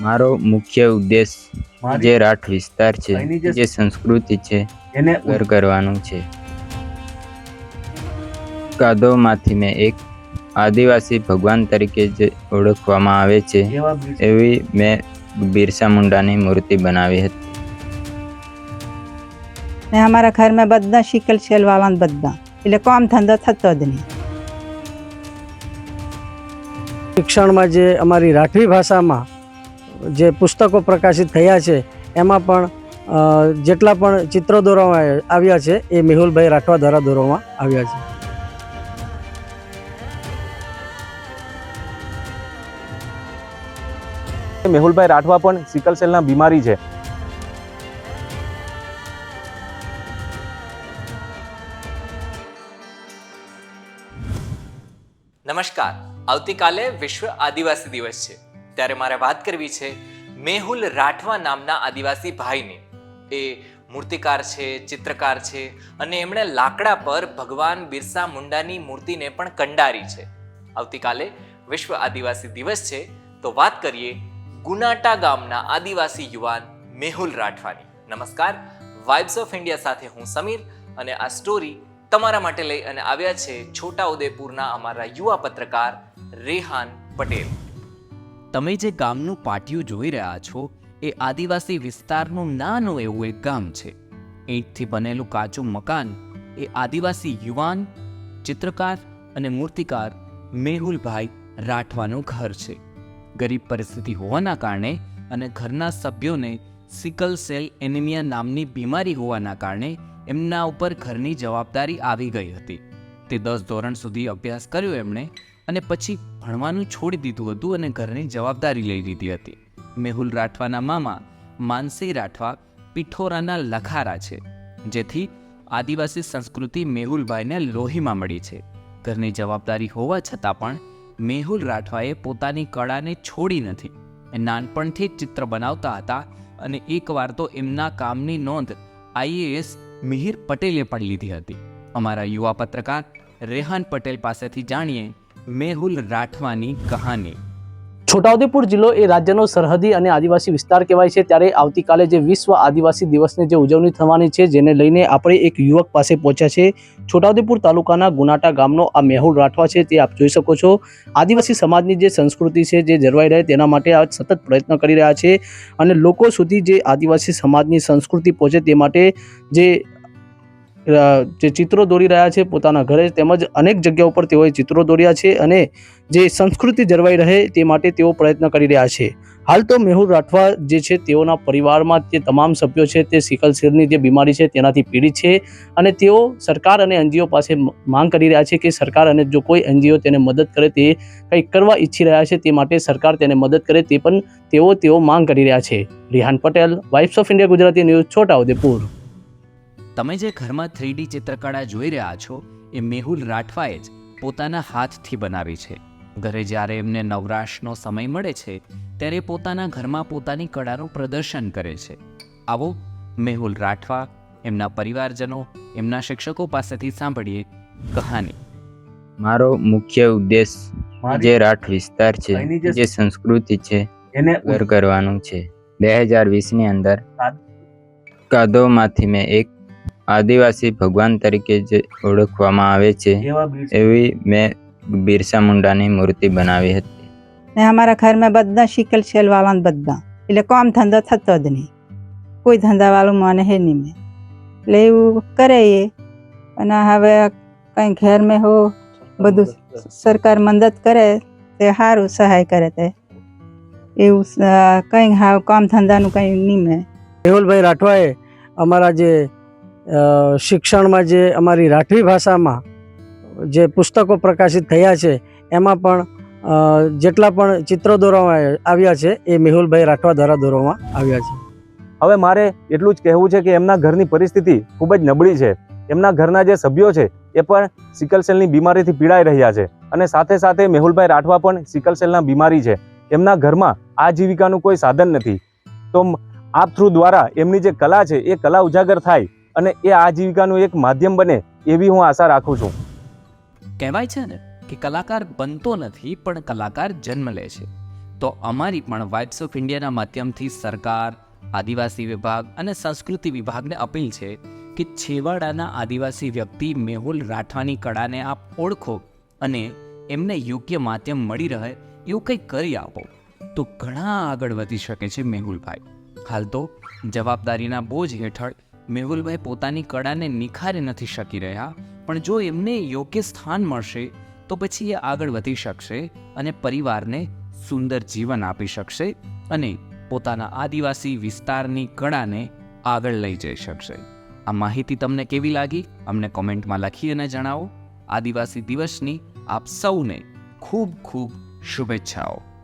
મારો મુખ્ય ઉદ્દેશ જે રાઠ વિસ્તાર છે જે- સંસ્કૃતિ છે એને ઘર કરવાનું છે. કાદોમાંથી મેં એક આદિવાસી ભગવાન તરીકે જે ઓળખવામાં આવે છે એવી મેં બિરસા મુંડાની મૂર્તિ બનાવી હતી. ને અમારા ઘરમાં બધા શિકલ શેલ વાળા ને બધા. એટલે કામ ધંધો થતો જ નહીં. શિક્ષણમાં જે અમારી રાઠવી ભાષામાં જે પુસ્તકો પ્રકાશિત થયા છે એમાં પણ જેટલા પણ ચિત્રો દોરવામાં આવ્યા છે એ મેહુલભાઈ રાઠવા દ્વારા દોરવામાં આવ્યા છે. મેહુલભાઈ રાઠવા પણ સિકલ સેલના બીમારી છે. નમસ્કાર. આવતીકાલે વિશ્વ આદિવાસી દિવસ છે. ત્યારે મારે વાત કરવી છે મેહુલ રાઠવા નામના આદિવાસી ભાઈની. એ મૂર્તિકાર છે, ચિત્રકાર છે અને એમણે લાકડા પર ભગવાન બિરસા મુંડાની મૂર્તિને પણ કંડારી છે. આવતીકાલે વિશ્વ આદિવાસી દિવસ છે, તો વાત કરીએ ગુનાટા ગામના આદિવાસી યુવાન મેહુલ રાઠવાની. નમસ્કાર વાઇબ્સ ઓફ ઇન્ડિયા સાથે હું સમીર અને આ સ્ટોરી તમારા માટે લઈ અને આવ્યા છે છોટા ઉદેપુરના અમારા યુવા પત્રકાર રેહાન પટેલ. તમે જે ગામનું પાટિયું જોઈ રહ્યા છો, એ આદિવાસી વિસ્તારનું નાનું એવું એક ગામ છે. ઈંટથી બનેલું કાચું મકાન એ આદિવાસી યુવાન, ચિત્રકાર અને મૂર્તિકાર મેહુલભાઈ રાઠવાનું ઘર છે. ગરીબ પરિસ્થિતિ હોવાના કારણે અને ઘરના સભ્યોને સિકલ સેલ એનિમિયા નામની બીમારી હોવાના કારણે એમના ઉપર ઘરની જવાબદારી આવી ગઈ હતી. તે દસ ધોરણ સુધી અભ્યાસ કર્યો એમણે અને પછી ભણવાનું છોડી દીધું હતું અને ઘરની જવાબદારી લઈ લીધી હતી. મેહુલ રાઠવાના મામા માનસી રાઠવા પિઠોરાના લખારા છે, જેથી આદિવાસી સંસ્કૃતિ મેહુલભાઈને લોહીમાં મળી છે. ઘરની જવાબદારી હોવા છતાં પણ મેહુલ રાઠવાએ પોતાની કળાને છોડી નથી. નાનપણથી જ ચિત્ર બનાવતા હતા અને એકવાર તો એમના કામની નોંધ આઈએએસ મિહિર પટેલે પણ લીધી હતી. અમારા યુવા પત્રકાર રેહાન પટેલ પાસેથી જાણીએ મેહુલ રાઠવાની કહાની. છોટાઉદેપુર જિલ્લો એ રાજ્યનો સરહદી અને આદિવાસી વિસ્તાર કહેવાય છે. ત્યારે આવતીકાલે જે વિશ્વ આદિવાસી દિવસની જે ઉજવણી થવાની છે, જેને લઈને આપણે એક યુવક પાસે પહોંચ્યા છે. છોટાઉદેપુર તાલુકાના ગુનાટા ગામનો આ મેહુલ રાઠવા છે, તે આપ જોઈ શકો છો. આદિવાસી સમાજની જે સંસ્કૃતિ છે, જે જળવાઈ રહે તેના માટે આ સતત પ્રયત્ન કરી રહ્યા છે. અને લોકો સુધી જે આદિવાસી સમાજની સંસ્કૃતિ પહોંચે તે માટે જે જે ચિત્રો દોરી રહ્યા છે પોતાના ઘરે તેમજ અનેક જગ્યાઓ પર તેઓએ ચિત્રો દોર્યા છે અને જે સંસ્કૃતિ જળવાઈ રહે તે માટે તેઓ પ્રયત્ન કરી રહ્યા છે. હાલ તો મેહુલ રાઠવા જે છે તેઓના પરિવારમાં જે તમામ સભ્યો છે, તે સિકલ સેલની જે બીમારી છે તેનાથી પીડિત છે અને તેઓ સરકાર અને એનજીઓ પાસે માંગ કરી રહ્યા છે કે સરકાર અને જો કોઈ એનજીઓ તેને મદદ કરે તે કંઈક કરવા ઈચ્છી રહ્યા છે તે માટે સરકાર તેને મદદ કરે તે પણ તેઓ તેઓ માંગ કરી રહ્યા છે. Rihan Patel wives of India Gujarati news Chhotaudepur તમે જે ઘરમાં થ્રીડી ચિત્રકળા જોઈ રહ્યા છો એ મેહુલ રાઠવાએ જ પોતાના હાથથી બનાવી છે. ઘરે જ્યારે એમને નવરાશનો સમય મળે છે ત્યારે પોતાના ઘરમાં પોતાની કળાનું પ્રદર્શન કરે છે. આવો મેહુલ રાઠવા એમના પરિવારજનો એમના શિક્ષકો પાસેથી સાંભળીએ કહાની. મારો મુખ્ય ઉદ્દેશ જે રાઠ વિસ્તાર છે જે- સંસ્કૃતિ છે એને ઉર કરવાનું છે. બે હજાર વીસની અંદર કાદોમાંથી મેં એક આદિવાસી ભગવાન તરીકે જે ઓળખવામાં આવે છે એવી મેં બિરસા મુંડાની મૂર્તિ બનાવી હતી. ને અમારા ઘરમાં બધા શીકલ શેલ વાળા બધા. એટલે કામ ધંધો થતો જ નહીં. કોઈ ધંધા વાળું મને હે નહીં મેં. એટલે એવું કરે એ. અને હવે કંઈ મેં હો બધું સરકાર મદદ કરે તે સારું સહાય કરે તે. એવું કંઈ હાવ કામ ધંધાનું કંઈ નહીં મેં. મેહુલભાઈ રાઠવાએ અમારા જે શિક્ષણમાં જે અમારી રાઠવી ભાષામાં જે પુસ્તકો પ્રકાશિત થયા છે, એમાં પણ જેટલા પણ ચિત્રો દોરવામાં આવ્યા છે, એ મેહુલભાઈ રાઠવા દ્વારા દોરવામાં આવ્યા છે. હવે મારે એટલું જ કહેવું છે કે એમના ઘરની પરિસ્થિતિ ખૂબ જ નબળી છે. એમના ઘરના જે સભ્યો છે, એ પણ સિકલ સેલની બીમારીથી પીડાઈ રહ્યા છે અને સાથે સાથે મેહુલભાઈ રાઠવા પણ સિકલ સેલના બીમારી છે. એમના ઘરમાં આજીવિકાનું કોઈ સાધન નથી. તો આપ થ્રુ દ્વારા એમની જે કલા છે, એ કલા ઉજાગર થાય અને એ આજીવિકાનું એક માધ્યમ બને, એવી હું આશા રાખું છું. કહેવાય છે ને કે કલાકાર બનતો નથી, પણ કલાકાર જન્મ લે છે. તો અમારી પણ વાઇબ્સ ઓફ ઇન્ડિયાના માધ્યમથી સરકાર, આદિવાસી વિભાગ અને સંસ્કૃતિ વિભાગને અપીલ છે કે છેવાડાના આદિવાસી વ્યક્તિ મેહુલ રાઠવાની કળાને આપ ઓળખો અને એમને યોગ્ય માધ્યમ મળી રહે એવું કંઈક કરી આપો. તો ઘણા આગળ વધી શકે છે મેહુલભાઈ. હાલ તો જવાબદારીના બોજ હેઠળ મેહુલભાઈ પોતાની કળાને નિખારી નથી શકી રહ્યા, પણ જો એમને યોગ્ય સ્થાન મળશે, તો પછી એ આગળ વધી શકશે અને પરિવારને સુંદર જીવન આપી શકશે અને પોતાના આદિવાસી વિસ્તારની કળાને આગળ લઈ જઈ શકશે. આ માહિતી તમને કેવી લાગી? અમને કોમેન્ટમાં લખી અને જણાવો. આદિવાસી દિવસની આપ સૌને ખૂબ ખૂબ શુભેચ્છાઓ.